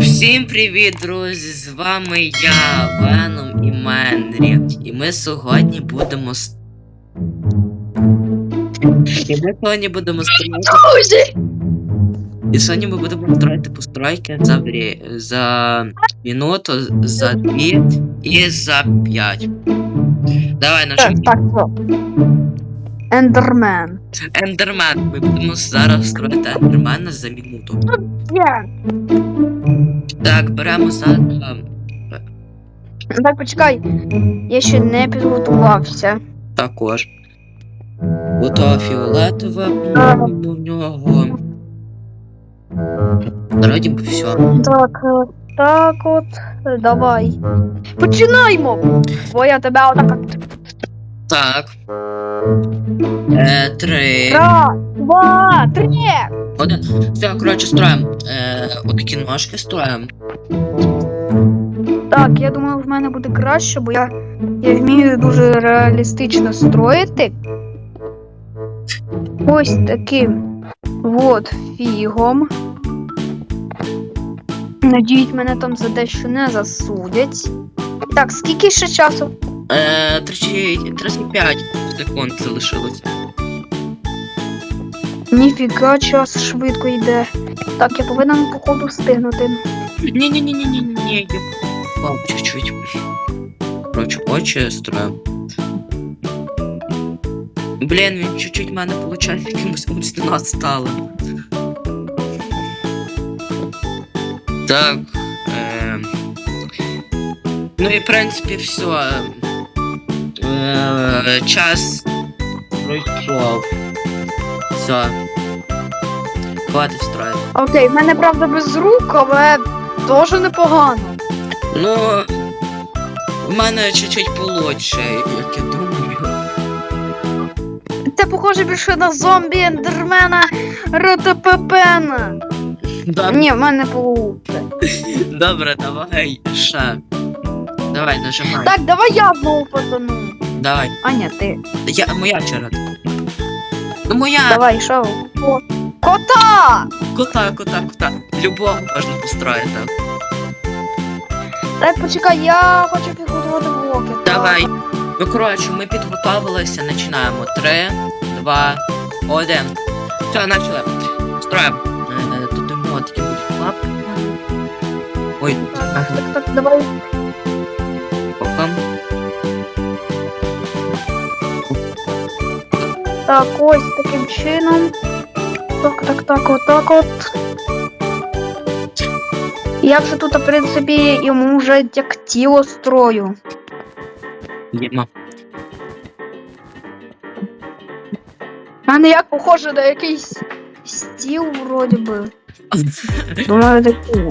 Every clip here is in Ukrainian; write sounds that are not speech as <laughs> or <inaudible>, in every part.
Всім привіт, друзі! З вами я, Веном і Менрі. І ми сьогодні будемо. І ми сьогодні будемо строїти. І сьогодні ми будемо строїти постройки за врі... за минуту, за дві і за п'ять. Давай Так, так, що? Ендермен. Ендермен. Ми будемо зараз строїти ендермена за минуту. Є. Так, беремо за. Так, почекай. Я ще не підготувався. Також. Ото фіолетове в нього. Вроді би все. Так, е, так от. е, Давай. Починаємо! Бо я тебе отак от. Так. Е, три. Раз, два, три! Один. Все, коротше, строїмо. Е, отакі ножки строїмо. Так, я думаю, в мене буде краще, бо я, я вмію дуже реалістично строїти. Ось таким от фігом. Надіють, мене там за дещо не засудять. Так, скільки ще часу? Е, 30 35 секунд залишилось. Ніфіга, час швидко йде. Так, я повинен походу встигнути. Ні-ні-ні-ні-ні-ні. Я попав чуть-чуть. Коротше, очі строїмо. Блін, він чуть-чуть мене виходить якимось умственно сталим. Так. Е, ну і в принципі все. Е, час пройшов. Все. Хватить строїти. Окей, в мене правда без рук, але дуже непогано. Ну, в мене чуть-чуть получше, як я думаю. Це похоже більше на зомбі ендермена РТППна. Добре, Ні, в мене получше. добре, давай ще. Давай, нажимай. Так, давай я знову потону. Давай. А ні, ти. Я, моя черга. Ну моя Давай? О, Кота! кота, кота, кота. Любого можна построїти. Так, почекай, я хочу підготувати блоки. Давай. Ну коротше, ми підготовилися, починаємо. Три, два, один. Все, почали. Строїмо. Е, Тут мотики будуть лапки. Ой, ага, Так, так, давай. Так, ось таким чином. Так, так, так, отак от. Я вже тут, в принципі, йому вже як тіло строю. Єма. У мене як похоже на якийсь стіл, вроді би. Думаю, такий.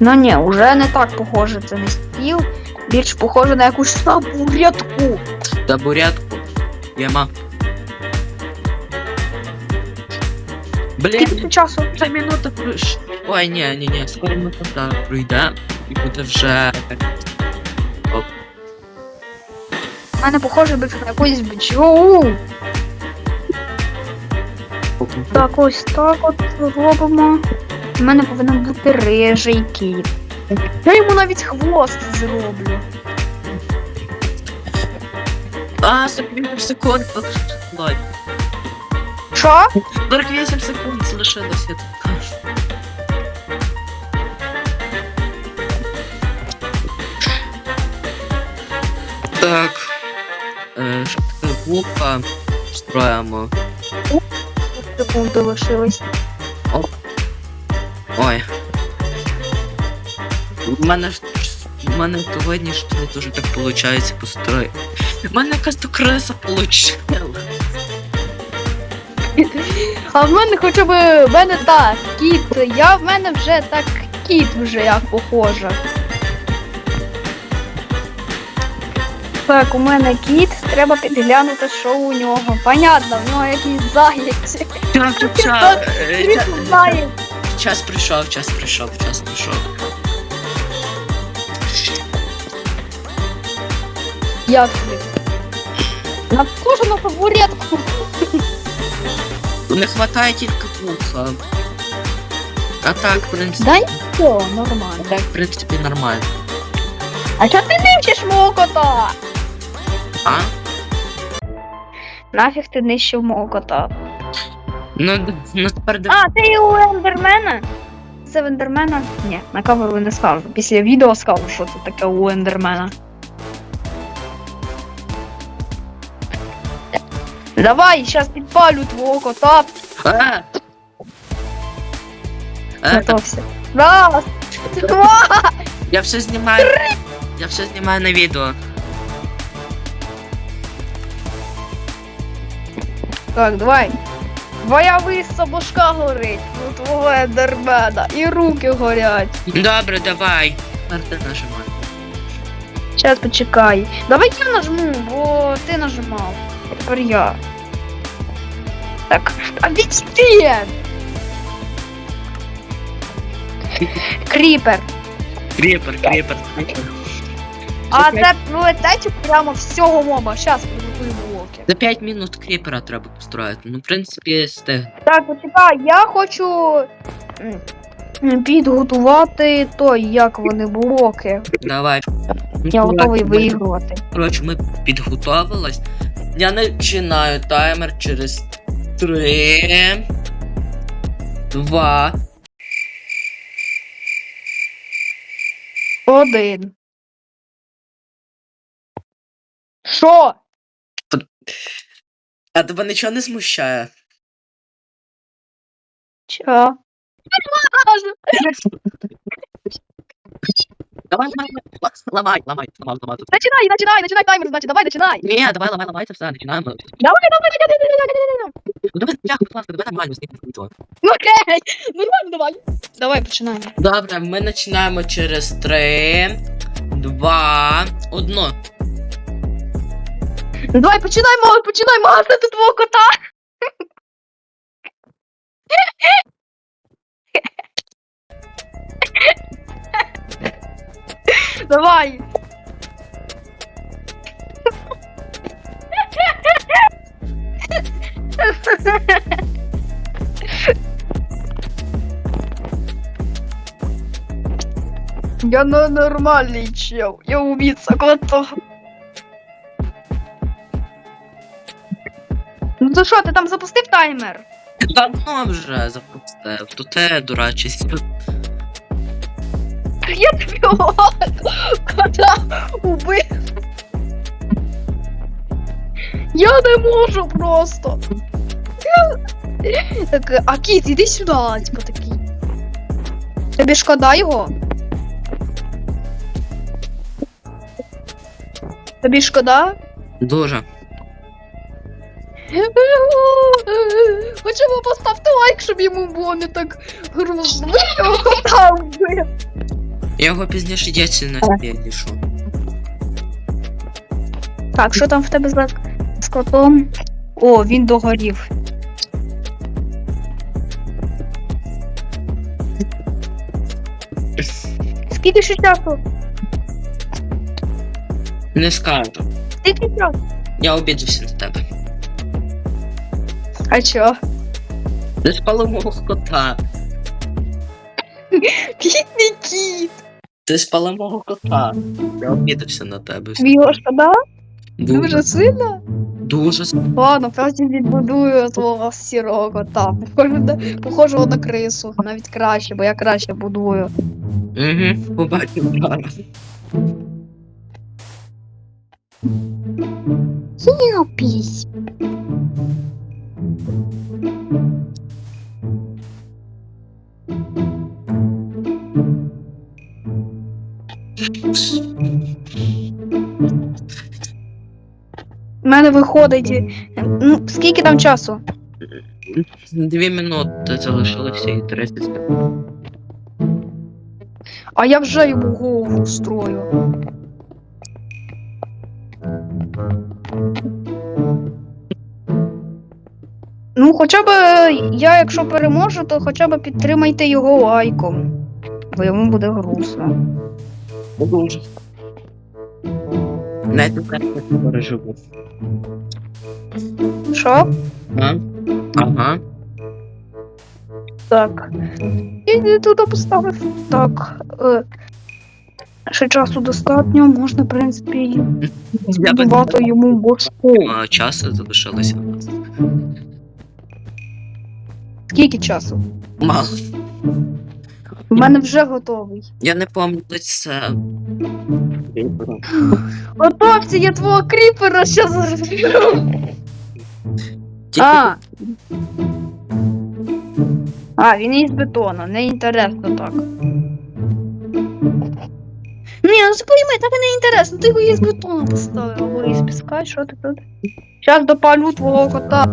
Ну ні, вже не так похоже, це не стіл. Більш похоже на якусь табуретку. Табуретку. Єма. Блін, Скільки часу? вже минута. Ой, ні, ні, ні, скоро минута пройде і буде вже. У мене похоже більше на якусь бджолу. Так, ось так от робимо. У мене повинен бути рижий кіт. Я йому навіть хвост зроблю. А, 48 секунд. Ладно. Що? 48 секунд залишилося. так. Е, що таке губка строїмо. Секунди лишилось. Ой. У мене ж у мене сьогодні ж не дуже так виходить построїти. У мене якась то криса получила. А в мене хоча б в мене так, кіт. Я в мене вже так кіт вже як похоже. Так, у мене кіт, треба підглянути, що у нього. Понятно, в нього якийсь заєць. Час прийшов, час прийшов, час прийшов. Як тобі? На кожну табуретку. Не хватає тільки вуха. А так, в принципі, Дай все, нормально. так, в принципі, нормально. А чого ти нищиш мого кота? А? Нафіг ти нищив мого кота? Ну, ну тепер А, ти у ендермена? Це в ендермена? Ні, на камеру не скажу. Після відео скажу, що це таке у ендермена. Давай, зараз підпалю твого кота. А! А, Готовся. Раз, два. я все знімаю. Я все знімаю на відео. Так, давай. Твоя виса башка горить, у твого ендермена, і руки горять. Добре, давай. Ти нажимай. Сейчас почекай. Давай я нажму, бо ти нажимав. Тепер я. Так, а відстань! Кріпер. Кріпер, кріпер, кріпер. А це прилетить прямо всього моба. Щас приготую блоки. За 5 минут кріпера треба построїти. Ну, в принципі, стиг. Так, почекай, я хочу м, підготувати той, як вони блоки. Давай. Я готовий виігрувати. Коротше, ми підготовились. Я починаю таймер через 3, 2, Один. Що? А тебе нічого не смущає? Чо? <laughs> Давай, ламай, ламай, ламай, ламай, ламай. тут. Начинай, начинай, начинай таймер, значит, давай, начинай. Ні, давай, ламай, це все, починаємо. Давай, давай, давай, давай, давай, давай, давай. Ну давай, бляха, будь ласка, давай нормально, скільки відео. Ну окей, нормально, давай. Давай, починаємо. Добре, ми починаємо через 3, 2, 1. Ну, Давай, починаємо, починаємо гасити твого кота. Давай. Я нормальный чел. Я убийца кота. Ну то що, ти там запустив таймер? Давно вже запустив. То те дурачість. Я тобі кота убив. Я не можу просто. Так, а кіт, іди сюди, типа такий. Тобі шкода його? Тобі шкода? Дуже. Хоча б поставте лайк, щоб йому було не так грустно. Ви його кота вбив. Я його пізніше діться на спіднішу. Так, що там в тебе з, з котом? О, він догорів. Скільки ще часу? Не скажу. Скільки часу? Я обіджуся на тебе. А чо? Ти мого кота. Ти спала мого кота. Я обідався на тебе. Його шкода? Дуже, Дуже сильно? дуже Ладно, потім відбудую твого сірого кота. Похоже, на, похожого на крису. Навіть краще, бо я краще будую. Угу, побачив зараз. Пісь. У мене виходить. е, Ну, скільки там часу? Дві минути залишилося і 30 секунд. А я вже йому голову строю. Ну, хоча б е, я, якщо переможу, то хоча б підтримайте його лайком. Бо йому буде грустно. Дуже. Навіть тепер я переживу. Що? А? Ага. Так. Не туди поставив. Так. Е, ще часу достатньо, можна, в принципі, Я збудувати йому бочку. а, часу залишилося у нас. Скільки часу? Мало. У мене вже готовий. Я не пам'ятаю це. Готовся, я твого кріпера ще зараз. Тільки А. А, він із бетону, не інтересно так. Ні, ну спойми, так і не інтересно, ти його із бетону поставив, або із піска, що ти тут? Зараз допалю твого кота.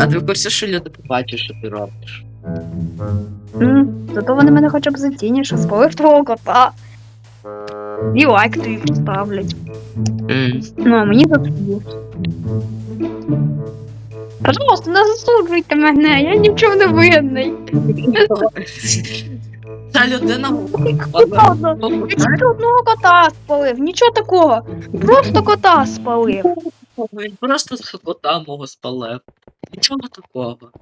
А ти в курсі, що люди побачать, що ти робиш? М, Зато вони мене хоча б зацінять, що спалив твого кота. І лайк тобі поставлять. М. Ну, а мені засудять. Пожалуйста, не засуджуйте мене, я ні в чому не винний. Та людина одного кота спалив, нічого такого. Просто кота спалив. Він просто з кота мого спалив. Нічого такого.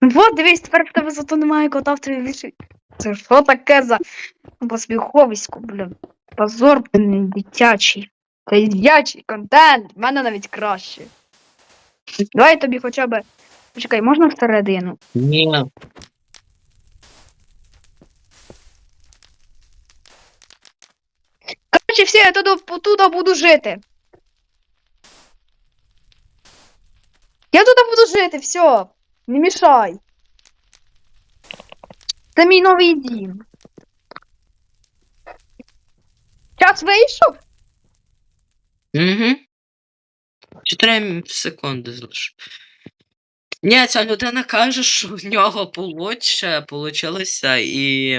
Вот, дивись, тепер в тебе зато немає кота в твоїй віші. Це що таке за посміховисько, блін. Позор, блін, дитячий. Це дитячий контент, в мене навіть краще. Давай тобі хоча б. Почекай, можна всередину? Ні. Коротше, все, я туди, туди буду жити. Я туди буду жити, все. Не мішай. Це мій новий дім. Час вийшов? Угу. Чотири секунди залиш. Ні, ця людина каже, що в нього получше получилося і.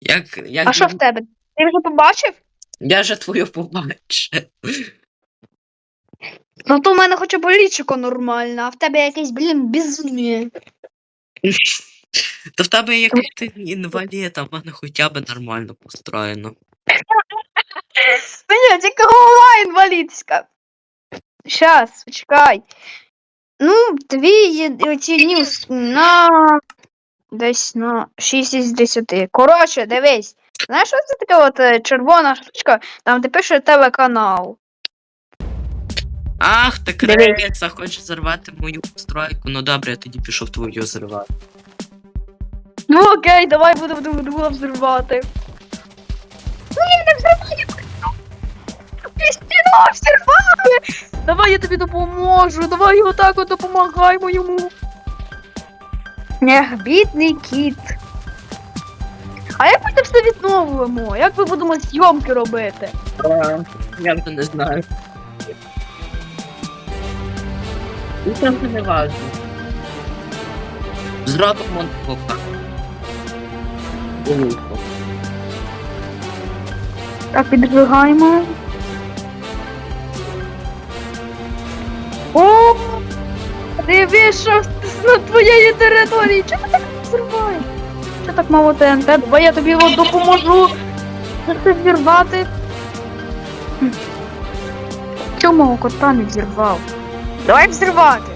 Як. як А що в тебе? Ти вже побачив? Я же твою побачив. Ну то в мене хоча б лічико нормальне, а в тебе якесь, блін, безумие. То в тебе який ти інвалід, а в мене хоча б нормально построєно. Мені тільки голова інвалідська. Щас, почекай. Ну, твій оцінюсь на десь на 6 із 10. Коротше, дивись. Знаєш, що це таке от е, червона штучка, там де пише телеканал. Ах, ти Дивись. криється, хочеш зірвати мою постройку. Ну добре, я тоді пішов твою зривати. Ну окей, давай будемо друг друга взривати. Ні, не взривай! Стіна взірвали! Давай я тобі допоможу, давай отак от допомагаймо йому. Ех, бідний кіт. А як ми це все відновимо? Як ми будемо зйомки робити? Я вже не знаю. І це не важно. Зробимо пока. Так, підвигаємо. О! Дивись, що на твоєї території. Чого ти так взриваєш? Що так мало ТНТ? Давай я тобі от допоможу. Це все взірвати. Чому мого кота не взірвав? Давай взірвати.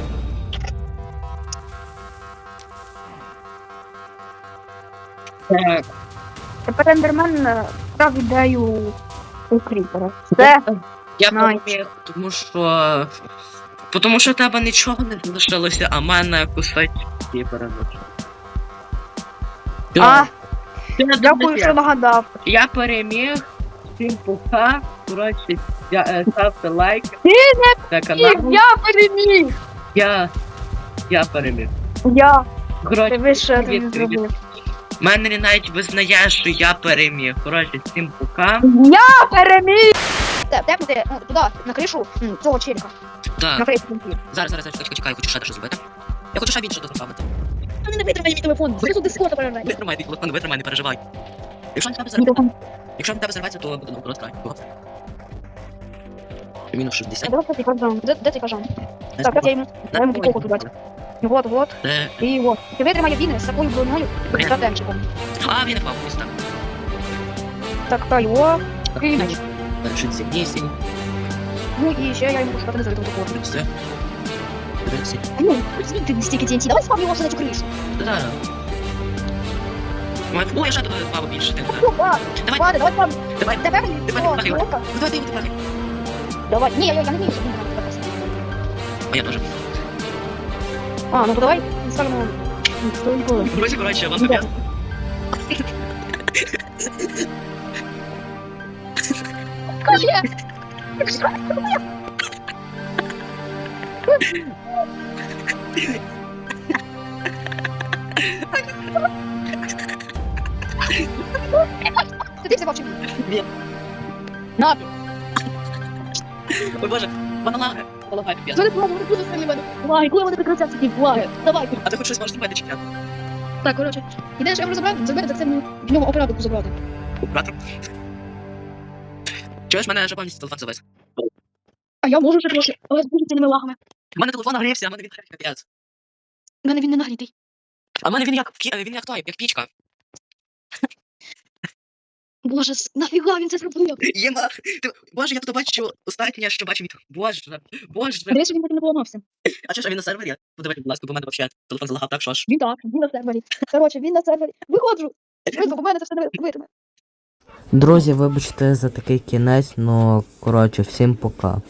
Так. Тепер ендермен е, вкрав ідею у кріпера. Все. Я Найс. поміг, тому що. Тому що в тебе нічого не залишилося, а в мене кусочки переночі. А, дякую, що нагадав. Я переміг. Всім пока. Коротше, я, е, ставте лайки. Ти на канал. я переміг! Я. Я переміг. Я. Коротше, Дивись, що я тобі привіт, привіт. зробив. Мене навіть визнає, що я переміг. Коротше, всім пока. Я переміг! Де, де ти? Ну, туди, на кришу м, цього челіка. На Так, кришу. зараз, зараз, зараз, чекай, чекай, я хочу ще дещо зробити. Я хочу ще більше доставити. Ну, не витримай мій телефон, ти тут дискота переживай. Витримай твій телефон, витримай, не переживай. Якщо не тебе зірветься, якщо не тебе зірветься, то буде наоборот край. Ого. Мінус 60. Де цей кажан? Де, де цей? Так, як я йому, я йому дикоку туди. Вот, вот, Е, і вот. Ти витримай він з такою броною, Блін. за темчиком. А, він впав вниз, так. Так, та його. І меч. Е, 68. Ну і ще я йому шукати не завітав такого. Все. Ну, звідти стільки TNT, давай спав його все на цю кришу. Да. Ой, я бабу більше. ти, да. Ну, ладно, Давай, ладно, давай там. давай. Тебе мені? Давай, О, давай, давай. кнопка. Ну, Давай, ти його тепер. Давай. Ні, я, я не вмію, щоб він мене тепер. А я теж. А, ну то давай ставимо. Сто ніколи. Друзі, коротше, вам Да. капець. Ти все бачив? Ні. На, Ой, боже, вона лагає. Вона лагає, піпець. Вони плавали, вони дуже сильні мене. Лаги, коли вони прекратяться ті лаги? Давай. А ти хоч щось можеш зробити чи ні? Так, коротше. Ідеш, я можу забрати, забити, так це мені в нього оперативку забрати. Оператор. Чуєш, мене вже повністю телефон завис. А я можу ще трошки, але з дуже сильними лагами. У мене телефон нагрівся, а в мене він капець. У мене він не нагрітий. А в мене він як, він як той, як пічка. Боже, нафіга він це зробив? Єма, ти, боже, я тут бачу, останнє, що бачу від... Боже, боже. Дивись, він так не поламався. А чи ж а він на сервері? Подивайте, будь ласка, бо в мене взагалі телефон залагав так, що ж. Він так, він на сервері. Коротше, він на сервері. Виходжу. Швидко, бо в мене це все не витриме. Друзі, вибачте за такий кінець, ну коротше, всім пока.